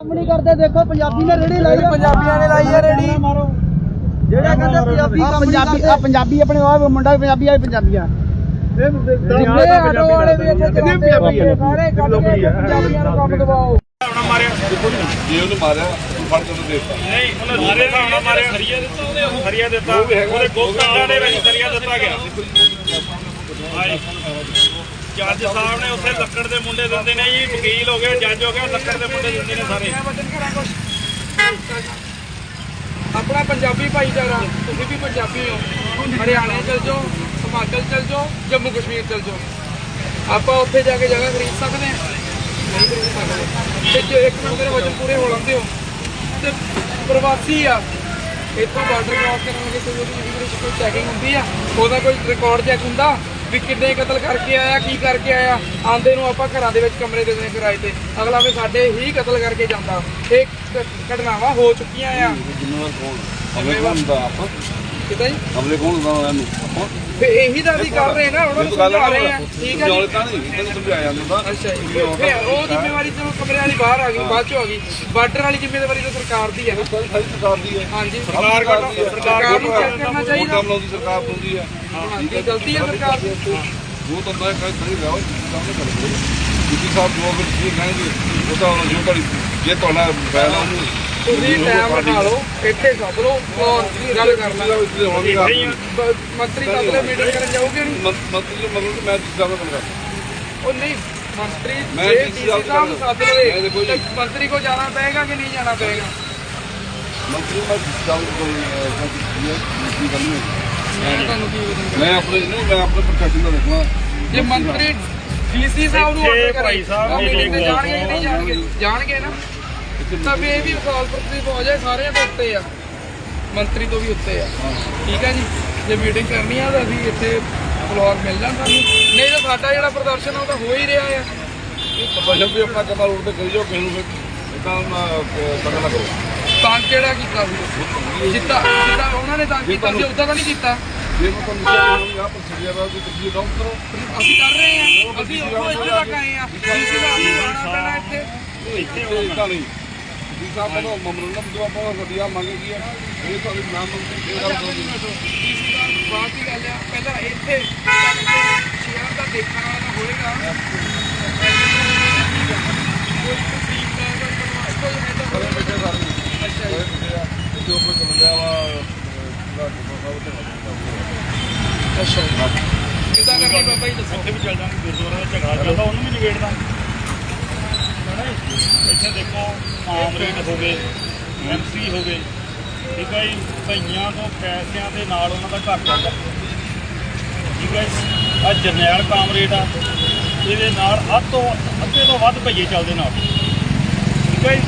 ਕੰਮ ਨਹੀਂ ਕਰਦੇ ਦੇਖੋ ਪੰਜਾਬੀ ਨੇ ਰੇੜੀ ਲਾਈ ਆ। ਪੰਜਾਬੀਆਂ ਨੇ ਲਾਈ ਆ ਰੇੜੀ। ਜਿਹੜੇ ਕਹਿੰਦੇ ਪੰਜਾਬੀ ਕੰਮ ਪੰਜਾਬੀ ਆ ਪੰਜਾਬੀ ਆਪਣੇ ਉਹ ਮੁੰਡਾ ਵੀ ਪੰਜਾਬੀ ਆ ਵੀ ਪੰਜਾਬੀ ਆ। ਆ। ਜੇ ਉਹਨੂੰ ਮਾਰਿਆ ਤੂੰ ਫੜ ਕੇ ਉਹਨੂੰ ਦਿੱਤਾ। ਨਹੀਂ ਉਹਨੇ ਮਾਰਿਆ। ਦਿੱਤਾ ਉਹਦੇ ਦਿੱਤਾ। ਉਹਦੇ ਦੇ ਵਿੱਚ ਦਿੱਤਾ ਗਿਆ। ਜੱਜ ਸਾਹਿਬ ਨੇ ਉੱਥੇ ਲੱਕੜ ਦੇ ਮੁੰਡੇ ਦਿੰਦੇ ਨੇ ਜੀ, ਵਕੀਲ ਹੋ ਗਏ, ਜੱਜ ਹੋ ਗਏ, ਲੱਕੜ ਦੇ ਮੁੰਡੇ ਦਿੰਦੇ ਨੇ ਸਾਰੇ। ਆਪਣਾ ਪੰਜਾਬੀ ਭਾਈਚਾਰਾ, ਤੁਸੀਂ ਵੀ ਪੰਜਾਬੀ ਹੋ। ਹਰਿਆਣੇ ਚਲ ਜਾਓ, ਹਿਮਾਚਲ ਚਲ ਜਾਓ, ਜੰਮੂ ਕਸ਼ਮੀਰ ਚਲ ਜਾਓ। ਆਪਾਂ ਉੱਥੇ ਜਾ ਕੇ ਜਗ੍ਹਾ ਖਰੀਦ ਸਕਦੇ ਹਾਂ? ਨਹੀਂ ਖਰੀਦ ਸਕਦੇ। ਤੇ ਜੇ ਇੱਕ ਬੰਦੇ ਵਜਨ ਪੂਰੇ ਹੋ ਲੈਂਦੇ ਹੋ, ਤੇ ਪ੍ਰਵਾਸੀ ਆ। ਇੱਥੋਂ ਬਾਰਡਰ ਕ੍ਰਾਸ ਕਰਨ ਲੱਗੇ ਤੇ ਉਹਦੀ ਇਮੀਗ੍ਰੇਸ਼ਨ ਕੋਈ ਚੈਕਿੰਗ ਹੁੰਦੀ ਆ, ਉਹਦਾ ਕੋਈ ਰਿਕਾਰਡ ਚੈੱਕ ਹੁੰਦਾ। ਵੀ ਕਿੰਨੇ ਕਤਲ ਕਰਕੇ ਆਇਆ ਕੀ ਕਰਕੇ ਆਇਆ? ਆਂਦੇ ਨੂੰ ਆਪਾਂ ਘਰਾਂ ਦੇ ਵਿੱਚ ਕਮਰੇ ਦੇ ਦੇਣੇ ਕਿਰਾਏ ਤੇ ਅਗਲਾ ਵੀ ਸਾਡੇ ਹੀ ਕਤਲ ਕਰਕੇ ਜਾਂਦਾ। ਇਹ ਘਟਨਾਵਾਂ ਹੋ ਚੁੱਕੀਆਂ ਆ। ਹਮਲੇ ਕੌਣ ਹੁੰਦਾ ਆਪਾਂ। ਜੀ? ਉਹਨਾਂ ਨੂੰ? ਫੇ ਇਹੀ ਤਾਂ ਅਸੀਂ ਕਰ ਰਹੇ ਨਾ ਉਹਨਾਂ ਨੂੰ ਸਮਝਾ ਰਹੇ ਆ। ਠੀਕ ਹੈ ਜੋਲ ਜੀ? ਤਾਂ ਨਹੀਂ ਤੈਨੂੰ ਸਮਝਾਇਆ ਜਾਂਦਾ। ਅੱਛਾ ਉਹ ਜ਼ਿੰਮੇਵਾਰੀ ਚਲੋ ਕਮਰੇ ਵਾਲੀ ਬਾਹਰ ਆ ਗਈ ਬਾਅਦ ਚੋਂ ਆ ਗਈ। ਬਾਰਡਰ ਵਾਲੀ ਜ਼ਿੰਮੇਵਾਰੀ ਤਾਂ ਸਰਕਾਰ ਦੀ ਹੈ ਨਾ। ਸਾਰੀ ਸਾਰੀ ਸਰਕਾਰ ਦੀ ਹੈ ਹਾਂਜੀ। ਸਰਕਾਰ ਸਰਕਾਰ ਨੂੰ ਚੈੱਕ ਕਰਨਾ ਚਾਹੀਦਾ। ਸਰਕਾਰ ਬਣਾਉਂਦੀ ਹੈ ਹਾਂਜੀ ਗਲਤੀ ਹੈ ਸਰਕਾਰ ਦੀ? ਜੋ ਤਾਂ ਮੈਂ ਕਹਿੰਦਾ ਨਹੀਂ ਰਿਹਾ ਕੰਮ ਨਹੀਂ ਕਰਦੇ ਜੀ ਸਾਹਿਬ ਜੋ ਅਗਰ ਤੁਸੀਂ ਕਹਾਂਗੇ ਉਹ ਤਾਂ ਜੋ ਤੁਹਾਡੀ ਜੇ ਤੁਹਾਡਾ ਫੈਲ ਉਹਨੂੰ ਤੁਸੀਂ ਟਾਈਮ ਬਣਾ ਲਓ ਇੱਥੇ ਸੱਦ ਲਓ ਔਰ ਗੱਲ ਕਰ ਲਾਂ ਬ- ਮੰਤਰੀ ਸੱਦ ਮੀਟਿੰਗ ਕਰਨ ਜਾਓਗੇ ਨਹੀਂ? ਮੰਤਰੀ ਨੂੰ ਮਤਲਬ ਮੈਂ ਜਿਸ ਸਾਹਿਬ ਨਾਲ ਉਹ ਨਹੀਂ ਮੰਤਰੀ ਜੇ ਡੀਸੀ ਸਾਹਿਬ ਸੱਦ ਲਵੇ ਜੀ- ਮੰਤਰੀ ਕੋ ਜਾਣਾ ਪਏਗਾ ਕਿ ਨਹੀਂ ਜਾਣਾ ਪਏਗਾ? ਮੰਤਰੀ ਮੈਂ ਜਿਸ ਸਾਹਿਬ ਨੂੰ ਕੋਈ ਕੀ ਗੱਲ ਨਹੀਂ ਮੈਂ ਤੁਹਾਨੂੰ ਕੀ ਬਤਾਉਂਦਾ ਮੈਂ ਆਪਣੇ ਨੂੰ ਮੈਂ ਆਪਣੇ ਪ੍ਰੋਫੈਸ਼ਨ ਦਾ ਦੇਖਣਾ। ਜੇ ਮੰਤਰੀ ਡੀਸੀ ਸਾਹਿਬ ਨੂੰ ਇੱਥੇ ਆਰਡਰ ਕਰੇ ਭਾਈ ਸਾਹਿਬ ਉਹ meeting ਤੇ meeting ਜਾਣਗੇ ਕਿ ਨਹੀਂ ਜਾਣਗੇ ਜਾਣਗੇ ਨਾ। ਤਾਂ ਵੀ ਇਹ ਹੋ ਸਾਰਿਆਂ ਉੱਤੇ ਆ। ਮੰਤਰੀ ਤੋਂ ਵੀ ਉੱਤੇ ਆ। ਠੀਕ ਹੈ ਜੀ? ਜੇ ਮੀਟਿੰਗ ਕਰਨੀ ਆ ਤਾਂ ਅਸੀਂ ਇੱਥੇ ਫਲੋਰ ਮਿਲ ਜਾਣ ਸਾਨੂੰ। ਨਹੀਂ ਤਾਂ ਸਾਡਾ ਜਿਹੜਾ ਪ੍ਰਦਰਸ਼ਨ ਆ ਉਹ ਤਾਂ ਹੋ ਹੀ ਰਿਹਾ ਆ। ਪ੍ਰੋਫੈਸ਼ਨ ਵੀ ਆਪਣਾ ਕਮਾ ਰੋਡ ਤੇ ਕਰੀ ਜਾਓ ਕਿਸੇ ਨੂੰ ਫਿਰ ਇਦਾਂ ਤੰਗ ਨਾ ਕਰੋ। ਤਾਂ ਕਿਹੜਾ ਕੀਤਾ ਸੀ? ਜਿੱਦਾਂ ਜਿੱਦਾਂ ਉਹਨਾਂ ਨੇ ਤਾਂ ਕੀਤਾ ਸੀ ਉਦਾਂ ਤਾਂ ਨਹੀਂ ਕੀਤਾ। ਜੇ ਮੈਂ ਤੁਹਾਨੂੰ ਕਿਹਾ ਆਪ ਪ੍ਰੋਸੀਜਰ ਦਾ ਕੋਈ ਤੁਸੀਂ ਡਾਊਨ ਕਰੋ। ਅਸੀਂ ਕਰ ਰਹੇ ਆ ਅਸੀਂ ਉੱਥੋਂ ਇੱਥੇ ਤੱਕ ਆਏ ਆ ਡੀਸੀ ਦਾ ਅਸੀਂ ਆਉਣਾ ਪੈਣਾ ਇੱਥੇ। ਇੱਥੇ ਇਦਾਂ ਨਹੀਂ ਜੀ ਸਾਹਿਬ ਦਾ ਮਮਰਨਾ ਜੋ ਆਪਾਂ ਗੱਡੀਆਂ ਮੰਗੇ ਕੀ ਹੈ ਇਹ ਤੁਹਾਡੀ ਨਾਮ ਮੰਗੀ ਕਰੋ ਡੀਸੀ ਦਾ ਬਾਅਦ ਦੀ ਗੱਲ ਆ ਪਹਿਲਾਂ ਇੱਥੇ ਸ਼ਹਿਰ ਦਾ ਦੇਖਣ ਵਾਲਾ ਤਾਂ ਹੋਏਗਾ ਕੋਈ ਤਸਦੀਕ ਦਾ ਕੋਈ ਕੋਈ ਹੈ ਤਾਂ ਸਾਰੇ ਬੈਠੇ ਸਾਰੇ ਅੱਛਾ ਜੀ ਬੈਠੇ ਆ ਤੇ ਉੱਪਰ ਚੱਲ ਗਿਆ ਵਾ ਪੂਰਾ ਸਾਹਿਬ ਤੇ ਅੱਛਾ ਕਿੱਦਾਂ ਕਰਨੀ ਬਾਬਾ ਜੀ ਦੱਸੋ। ਉੱਥੇ ਵੀ ਚੱਲ ਜਾਵਾਂਗੇ ਗੁਰਦੁਆਰਾ ਦਾ ਝਗੜਾ ਚੱਲਦਾ ਉਹਨੂੰ ਵੀ ਨਿਬੇੜ ਦਾਂਗੇ? ਇੱਥੇ ਦੇਖੋ ਆਮ ਰੇਟ ਹੋ ਗਏ ਐਮਸੀ ਹੋ ਗਏ। ਠੀਕ ਹੈ ਜੀ? ਭਈਆਂ ਤੋਂ ਪੈਸਿਆਂ ਦੇ ਨਾਲ ਉਹਨਾਂ ਦਾ ਘਰ ਚੱਲਦਾ। ਠੀਕ ਹੈ ਜੀ? ਆ ਜਰਨੈਲ ਕਾਮਰੇਟ ਆ। ਇਹਦੇ ਨਾਲ ਅੱਧ ਤੋਂ ਅੱਧੇ ਤੋਂ ਵੱਧ ਭਈਏ ਚੱਲਦੇ ਨਾਲ। ਠੀਕ ਹੈ ਜੀ?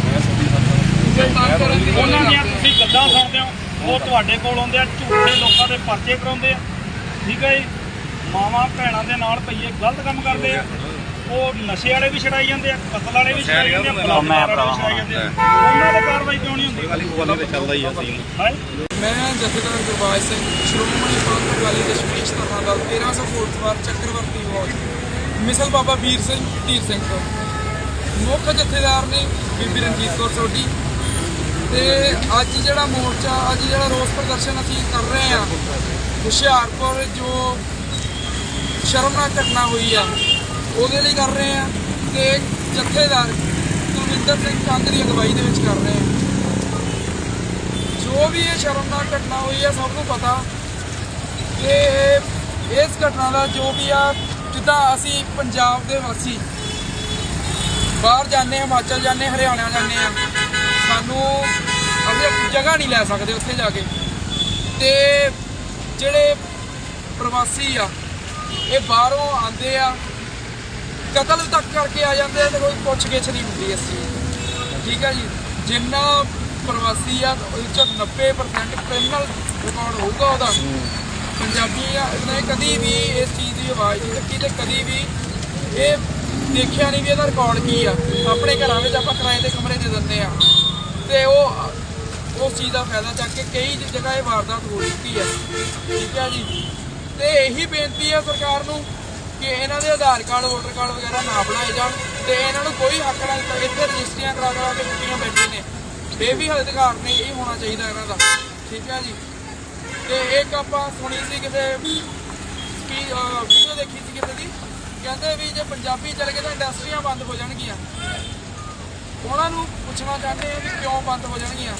ਉਹਨਾਂ ਦੀਆਂ ਤੁਸੀਂ ਗੱਲਾਂ ਸੁਣਦੇ ਹੋ। ਉਹ ਤੁਹਾਡੇ ਕੋਲ ਆਉਂਦੇ ਆ ਝੂਠੇ ਲੋਕਾਂ ਦੇ ਪਰਚੇ ਕਰਾਉਂਦੇ ਆ। ਠੀਕ ਹੈ ਜੀ? ਮਾਵਾਂ ਭੈਣਾਂ ਦੇ ਨਾਲ ਪਈਏ ਗਲਤ ਕੰਮ ਕਰਦੇ ਆ। ਉਹ ਨਸ਼ੇ ਵਾਲੇ ਵੀ ਛਡਾਈ ਜਾਂਦੇ ਆ ਕਤਲ ਵਾਲੇ ਵੀ ਛਡਾਈ ਜਾਂਦੇ ਆ ਬਲਾਤਕਾਰ ਵਾਲੇ ਵੀ ਛਡਾਈ ਜਾਂਦੇ ਆ। ਉਹਨਾਂ ਦੇ ਕਾਰਵਾਈ ਕਿਉਂ ਨਹੀਂ ਹੁੰਦੀ? ਵਾਲੀ ਤੇ ਚੱਲਦਾ ਹੀ ਆ ਸੀ ਮੈਂ ਜਥੇਦਾਰ ਗੁਰਬਾਜ ਸਿੰਘ ਸ਼੍ਰੋਮਣੀ ਅਕਾਲੀ ਅਕਾਲੀ ਦਸ਼ਮੇਸ਼ ਧਰਨਾ ਦਲ 1300 ਫੋਰਥਵਾਰ ਚੱਕਰਵਰਤੀ ਵਾਰਡ ਮਿਸਲ ਬਾਬਾ ਵੀਰ ਸਿੰਘ ਧੀਰ ਸਿੰਘ ਤੋਂ। ਮੁੱਖ ਜਥੇਦਾਰ ਨੇ ਬੀਬੀ ਰਣਜੀਤ ਕੌਰ ਸੋਢੀ ਤੇ ਅੱਜ ਜਿਹੜਾ ਮੋਰਚਾ, ਅੱਜ ਜਿਹੜਾ ਰੋਸ ਪ੍ਰਦਰਸ਼ਨ ਅਸੀਂ ਕਰ ਰਹੇ ਹਾਂ, ਹੁਸ਼ਿਆਰਪੁਰ ਜੋ ਸ਼ਰਮਨਾਕ ਘਟਨਾ ਹੋਈ ਆ, ਉਹਦੇ ਲਈ ਕਰ ਰਹੇ ਆ ਤੇ ਜਥੇਦਾਰ ਕੁਲਵਿੰਦਰ ਸਿੰਘ ਕੰਗ ਦੀ ਅਗਵਾਈ ਦੇ ਵਿੱਚ ਕਰ ਰਹੇ ਆ ਜੋ ਵੀ ਇਹ ਸ਼ਰਮਨਾਕ ਘਟਨਾ ਹੋਈ ਆ, ਸਭ ਨੂੰ ਪਤਾ ਕਿ ਇਸ ਘਟਨਾ ਦਾ ਜੋ ਵੀ ਆ, ਜਿੱਦਾਂ ਅਸੀਂ ਪੰਜਾਬ ਦੇ ਵਾਸੀ, ਬਾਹਰ ਜਾਂਦੇ ਹਾਂ, ਹਿਮਾਚਲ ਜਾਂਦੇ ਹਰਿਆਣਾ ਜਾਂਦੇ ਆ ਸਾਨੂੰ ਅਸੀਂ ਜਗ੍ਹਾ ਨਹੀਂ ਲੈ ਸਕਦੇ ਉੱਥੇ ਜਾ ਕੇ। ਤੇ ਜਿਹੜੇ ਪ੍ਰਵਾਸੀ ਆ, ਇਹ ਬਾਹਰੋਂ ਆਉਂਦੇ ਆ, ਕਤਲ ਤੱਕ ਕਰਕੇ ਆ ਜਾਂਦੇ ਆ ਤੇ ਕੋਈ ਪੁੱਛ ਗਿੱਛ ਨਹੀਂ ਹੁੰਦੀ ਇਸ ਚੀਜ਼ ਠੀਕ ਹੈ ਜੀ? ਜਿੰਨਾ ਪ੍ਰਵਾਸੀ ਆ ਉਹ ਚ 90% ਕ੍ਰਿਮੀਨਲ ਰਿਕਾਰਡ ਹੋਊਗਾ ਉਹਦਾ। ਪੰਜਾਬੀ ਆ ਨੇ ਕਦੀ ਵੀ ਇਸ ਚੀਜ਼ ਦੀ ਆਵਾਜ਼ ਨਹੀਂ ਚੱਕੀ ਤੇ ਕਦੀ ਵੀ ਇਹ ਦੇਖਿਆ ਨਹੀਂ ਵੀ ਇਹਦਾ ਰਿਕਾਰਡ ਕੀ ਆ। ਆਪਣੇ ਘਰਾਂ ਵਿੱਚ ਆਪਾਂ ਕਿਰਾਏ ਦੇ ਕਮਰੇ ਦੇ ਦਿੰਦੇ ਆ। ਤੇ ਉਹ, ਉਸ ਚੀਜ਼ ਦਾ ਫਾਇਦਾ ਚੱਕ ਕੇ ਕਈ ਜਗ੍ਹਾ ਇਹ ਵਾਰਦਾਤ ਹੋ ਚੁੱਕੀ ਆ ਠੀਕ ਹੈ ਜੀ? ਤੇ ਇਹੀ ਬੇਨਤੀ ਹੈ ਸਰਕਾਰ ਨੂੰ ਕਿ ਇਹਨਾਂ ਦੇ ਆਧਾਰ ਕਾਰਡ, ਵੋਟਰ ਕਾਰਡ ਵਗੈਰਾ ਨਾ ਬਣਾਏ ਜਾਣ ਤੇ ਇਹਨਾਂ ਨੂੰ ਕੋਈ ਹੱਕ ਨਾ ਦਿੱਤਾ ਇੱਥੇ ਰਜਿਸਟਰੀਆਂ ਕਰਾ ਕਰਾ ਕੇ ਕੁੱਟੀਆਂ ਬੈਠੇ ਨੇ। ਇਹ ਵੀ ਅਧਿਕਾਰ ਨਹੀਂ ਇਹ ਹੋਣਾ ਚਾਹੀਦਾ ਇਹਨਾਂ ਦਾ। ਠੀਕ ਹੈ ਜੀ? ਤੇ ਇੱਕ ਆਪਾਂ ਸੁਣੀ ਸੀ ਕਿਤੇ ਕੀ ਵੀਡੀਓ ਦੇਖੀ ਸੀ ਕਿਤੇ ਦੀ? ਕਹਿੰਦੇ ਵੀ ਜੇ ਪੰਜਾਬੀ ਚਲੇ ਗਏ ਤਾਂ ਇੰਡਸਟਰੀਆਂ ਬੰਦ ਹੋ ਜਾਣਗੀਆਂ। ਉਹਨਾਂ ਨੂੰ ਪੁੱਛਣਾ ਚਾਹੁੰਦੇ ਆ ਵੀ ਕਿਉਂ ਬੰਦ ਹੋ ਜਾਣਗੀਆਂ?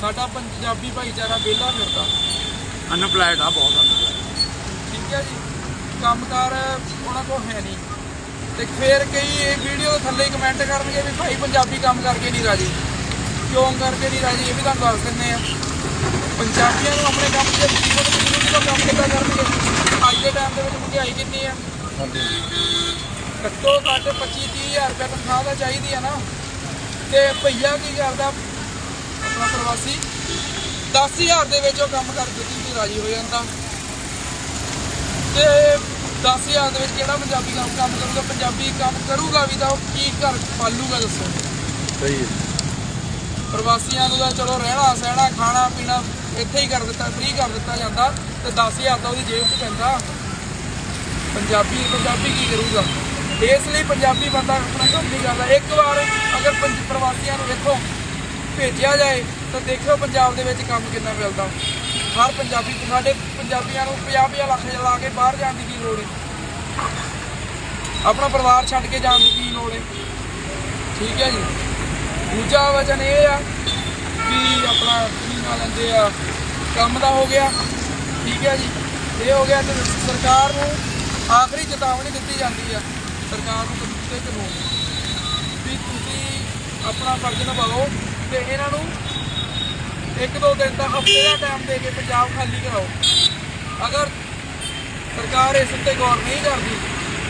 ਸਾਡਾ ਪੰਜਾਬੀ ਭਾਈਚਾਰਾ ਵਿਹਲਾ ਫਿਰਦਾ। ਅਨਪਲਾਈਡ ਆ ਬਹੁਤ unemployed। ਠੀਕ ਹੈ ਜੀ। ਕੰਮਕਾਰ ਉਹਨਾਂ ਕੋਲ ਹੈ ਨਹੀਂ। ਤੇ ਫਿਰ ਕਈ ਇਹ ਵੀਡੀਓ ਥੱਲੇ ਕਮੈਂਟ ਕਰਨਗੇ ਵੀ ਭਾਈ ਪੰਜਾਬੀ ਕੰਮ ਕਰਕੇ ਨਹੀਂ ਰਾਜੀ। ਕਿਉਂ ਕਰਕੇ ਨਹੀਂ ਰਾਜੀ? ਇਹ ਵੀ ਤੁਹਾਨੂੰ ਦੱਸ ਦਿੰਦੇ ਆ। ਪੰਜਾਬੀਆਂ ਨੂੰ ਆਪਣੇ ਕੰਮ ਦੇ ਜੀਵਨ ਵਿੱਚ ਕੰਮ ਕਿੱਦਾਂ ਕਰਨਗੇ। ਅੱਜ ਦੇ ਟਾਈਮ ਦੇ ਵਿੱਚ ਮਹਿੰਗਾਈ ਕਿੰਨੀ ਆ? ਘੱਟੋ ਘੱਟ 25 30000 ਰੁਪਏ ਤਨਖਾਹ ਤਾਂ ਚਾਹੀਦੀ ਆ ਨਾ। ਤੇ ਭਈਆ ਕੀ ਕਰਦਾ? ਆਪਣਾ ਪ੍ਰਵਾਸੀ। 10000 ਦੇ ਵਿੱਚ ਉਹ ਕੰਮ ਕਰ ਦਿੱਤੀ ਤੇ ਰਾਜੀ ਹੋ ਜਾਂਦਾ। ਤੇ 10000 ਦੇ ਵਿੱਚ ਕਿਹੜਾ ਪੰਜਾਬੀ ਕੰਮ ਕੰਮ ਕਰੂਗਾ ਪੰਜਾਬੀ ਕੰਮ ਕਰੂਗਾ ਵੀ ਤਾਂ ਉਹ ਕੀ ਘਰ ਪਾਲੂਗਾ ਦੱਸੋ। ਸਹੀ ਹੈ। ਪ੍ਰਵਾਸੀਆਂ ਨੂੰ ਤਾਂ ਚਲੋ ਰਹਿਣਾ ਸਹਿਣਾ ਖਾਣਾ ਪੀਣਾ ਇੱਥੇ ਹੀ ਕਰ ਦਿੱਤਾ ਫ੍ਰੀ ਕਰ ਦਿੱਤਾ ਜਾਂਦਾ ਤੇ 10000 ਤਾਂ ਉਹਦੀ ਜੇਬ 'ਚ ਪੈਂਦਾ। ਪੰਜਾਬੀ ਪੰਜਾਬੀ ਕੀ ਕਰੂਗਾ? ਇਸ ਲਈ ਪੰਜਾਬੀ ਬੰਦਾ ਆਪਣਾ ਕੰਮ ਨਹੀਂ ਕਰਦਾ ਇੱਕ ਵਾਰ ਅਗਰ ਪੰਜ ਪ੍ਰਵਾਸੀਆਂ ਨੂੰ ਇੱਥੋਂ ਭੇਜਿਆ ਜਾਏ, ਤਾਂ ਦੇਖਿਓ ਪੰਜਾਬ ਦੇ ਵਿੱਚ ਕੰਮ ਕਿੰਨਾ ਮਿਲਦਾ। ਹਰ ਪੰਜਾਬੀ, ਸਾਡੇ ਪੰਜਾਬੀਆਂ ਨੂੰ 50 ਲੱਖ ਲਾ ਕੇ ਬਾਹਰ ਜਾਣ ਦੀ ਕੀ ਲੋੜ ਹੈ? ਆਪਣਾ ਪਰਿਵਾਰ ਛੱਡ ਕੇ ਜਾਣ ਦੀ ਕੀ ਲੋੜ ਹੈ? ਠੀਕ ਹੈ ਜੀ। ਦੂਜਾ ਵਚਨ ਇਹ ਆ ਕਿ ਆਪਣਾ ਕੀ ਨਾਂ ਲੈਂਦੇ ਆ, ਕੰਮ ਦਾ ਹੋ ਗਿਆ। ਠੀਕ ਹੈ ਜੀ। ਇਹ ਹੋ ਗਿਆ ਤੇ ਸਰਕਾਰ ਨੂੰ ਆਖਰੀ ਚੇਤਾਵਨੀ ਦਿੱਤੀ ਜਾਂਦੀ ਆ। ਸਰਕਾਰ ਨੂੰ ਕਾਨੂੰਨ ਤੇ ਕਾਨੂੰਨ ਵੀ ਤੁਸੀਂ ਆਪਣਾ ਫਰਜ਼ ਨਿਭਾਓ ਤੇ ਇਹਨਾਂ ਨੂੰ ਇੱਕ ਦੋ ਦਿਨ ਦਾ ਹਫ਼ਤੇ ਦਾ ਟਾਈਮ ਦੇ ਕੇ ਪੰਜਾਬ ਖਾਲੀ ਕਰਾਓ। ਅਗਰ ਸਰਕਾਰ ਇਸ ਉੱਤੇ ਗੌਰ ਨਹੀਂ ਕਰਦੀ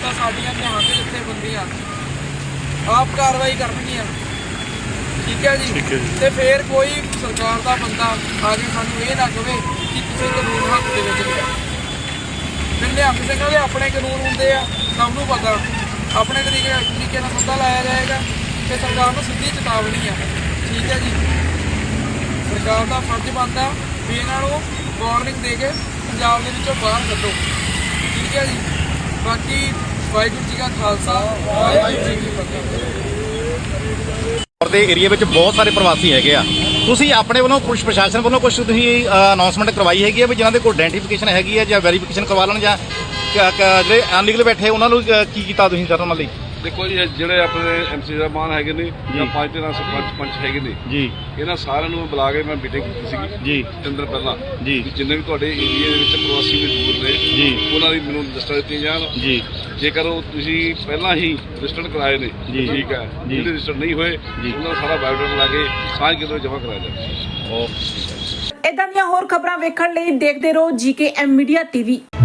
ਤਾਂ ਸਾਡੀਆਂ ਨਿਹੰਗ ਜਥੇਬੰਦੀਆਂ ਆਪ ਕਾਰਵਾਈ ਕਰਨਗੀਆਂ। ਠੀਕ ਹੈ ਜੀ? ਤੇ ਫੇਰ ਕੋਈ ਸਰਕਾਰ ਦਾ ਬੰਦਾ ਆ ਕੇ ਸਾਨੂੰ ਇਹ ਨਾ ਕਵੇ ਕਿ ਤੁਸੀਂ ਕਾਨੂੰਨ ਹੱਥ ਦੇ ਵਿੱਚ ਲਿਆ ਫਿਰ ਨਿਹੰਗ ਸਿੰਘਾਂ ਦੇ ਆਪਣੇ ਕਾਨੂੰਨ ਹੁੰਦੇ ਆ ਸਭ ਨੂੰ ਪਤਾ। ਆਪਣੇ ਤਰੀਕੇ ਤਰੀਕੇ ਨਾਲ ਸੱਦਾ ਲਾਇਆ ਜਾਏਗਾ ਤੇ ਸਰਕਾਰ ਨੂੰ ਸਿੱਧੀ ਚੇਤਾਵਨੀ ਆ। ਠੀਕ ਹੈ ਜੀ। ਸਰਕਾਰ ਦਾ ਫਰਜ਼ ਬਣਦਾ ਵੀ ਇਹਨਾਂ ਨੂੰ ਵਾਰਨਿੰਗ ਦੇ ਕੇ ਪੰਜਾਬ ਦੇ ਵਿੱਚੋਂ ਬਾਹਰ ਕੱਢੋ। ਠੀਕ ਹੈ ਜੀ। ਬਾਕੀ ਵਾਹਿਗੁਰੂ ਜੀ ਕਾ ਖਾਲਸਾ, ਵਾਹਿਗੁਰੂ ਜੀ ਕੀ ਫਤਿਹ। ਦੇ ਏਰੀਆ ਵਿੱਚ ਬਹੁਤ ਸਾਰੇ ਪ੍ਰਵਾਸੀ ਹੈਗੇ ਆ। ਤੁਸੀਂ ਆਪਣੇ ਵੱਲੋਂ ਪੁਲਿਸ ਪ੍ਰਸ਼ਾਸਨ ਵੱਲੋਂ ਕੁਝ ਤੁਸੀਂ ਅਨਾਉਂਸਮੈਂਟ ਕਰਵਾਈ ਹੈਗੀ ਆ ਵੀ ਜਿਨ੍ਹਾਂ ਦੇ ਕੋਲ ਆਇਡੈਂਟੀਫਿਕੇਸ਼ਨ ਹੈਗੀ ਆ ਜਾਂ ਵੈਰੀਫਿਕੇਸ਼ਨ ਕਰਵਾ ਲੈਣ ਜਾਂ ਕ- ਕ- ਜਿਹੜੇ ਅਨਲੀਗਲ ਬੈਠੇ ਉਹਨਾਂ ਨੂੰ ਅ, ਕੀ ਕੀਤਾ ਤੁਸੀਂ ਸਰ ਉਹਨਾਂ ਲਈ? ਦੇਖੋ ਜੀ ਜਿਹੜੇ ਆਪਣੇ ਐਮਸੀ ਸਾਹਿਬਾਨ ਹੈਗੇ ਨੇ ਜਾਂ ਪੰਜ ਤੇ ਸਰਪੰਚ ਪੰਚ ਹੈਗੇ ਨੇ ਜੀ। ਇਹਨਾਂ ਸਾਰਿਆਂ ਨੂੰ ਬੁਲਾ ਕੇ ਮੈਂ ਮੀਟਿੰਗ ਕੀਤੀ ਸੀਗੀ। ਜੀ। ਦਿਨ ਪਹਿਲਾਂ। ਜੀ। ਵੀ ਜਿੰਨੇ ਵੀ ਤੁਹਾਡੇ ਏਰੀਆ ਦੇ ਵਿੱਚ ਪ੍ਰਵਾਸੀ ਮਜ਼ਦੂਰ ਨੇ ਜੀ। ਉਹਨਾਂ ਦੀ ਮੈਨੂੰ ਲਿਸਟਾਂ ਦਿੱਤੀਆਂ ਜਾਣ। ਜੀ। ਜੇਕਰ ਉਹ ਤੁਸੀਂ ਪਹਿਲਾਂ ਹੀ ਰਜਿਸਟਰਡ ਕਰਾਏ ਨੇ ਜੀ। ਠੀਕ ਹੈ ਜੀ। ਜਿਹੜੇ ਰਜਿਸਟਰ ਨਹੀਂ ਹੋਏ ਜੀ। ਉਹਨਾਂ ਦਾ ਸਾਰਾ ਬਾਇਓਡਾਟਾ ਲਾ ਕੇ ਸਾਂਝ ਕਿਦੋਂ ਜਮ੍ਹਾਂ ਕਰਾਇਆ ਜਾਵੇ। ਇਦਾਂ ਦੀਆਂ ਹੋਰ ਖਬਰਾਂ ਵੇਖਣ ਲਈ ਦੇਖਦੇ ਰਹੋ ਜੀਕੇ ਐਮ ਮੀਡੀਆ ਟੀਵੀ